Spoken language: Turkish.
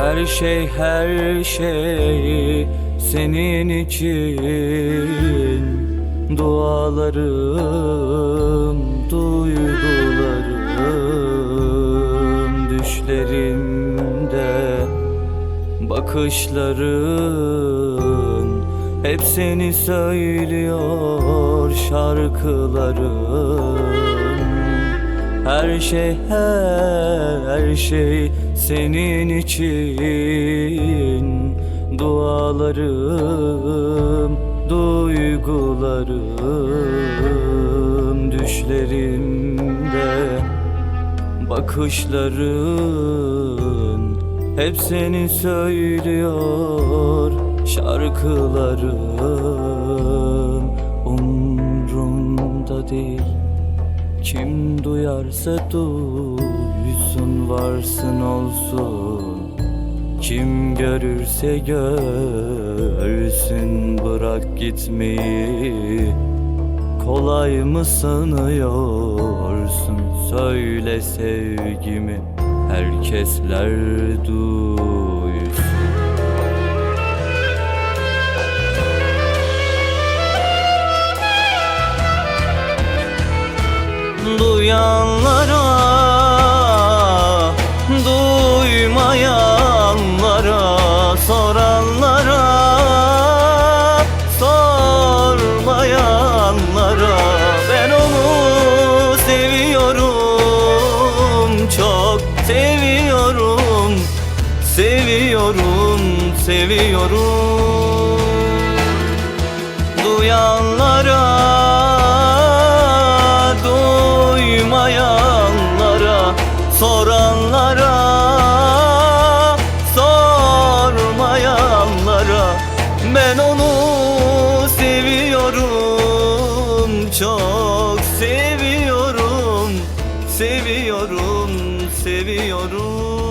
Her şey her şey senin için. Dualarım, duygularım Düşlerimde. Bakışların Hep seni söylüyor şarkılarım her şey her şey senin için. Dualarım, duygularım Düşlerimde. Bakışların Hep seni söylüyor. Şarkılarım Umrumda değil kim duyarsa duysun varsın olsun. Kim görürse görsün bırak gitmeyi. Kolay mı sanıyorsun? Söyle sevgimi Herkesler duysun duyanlara Duymayanlara Soranlara Sormayanlara. Ben onu seviyorum Çok seviyorum Seviyorum, seviyorum. Duyanlara Ben onu seviyorum Çok seviyorum Seviyorum, seviyorum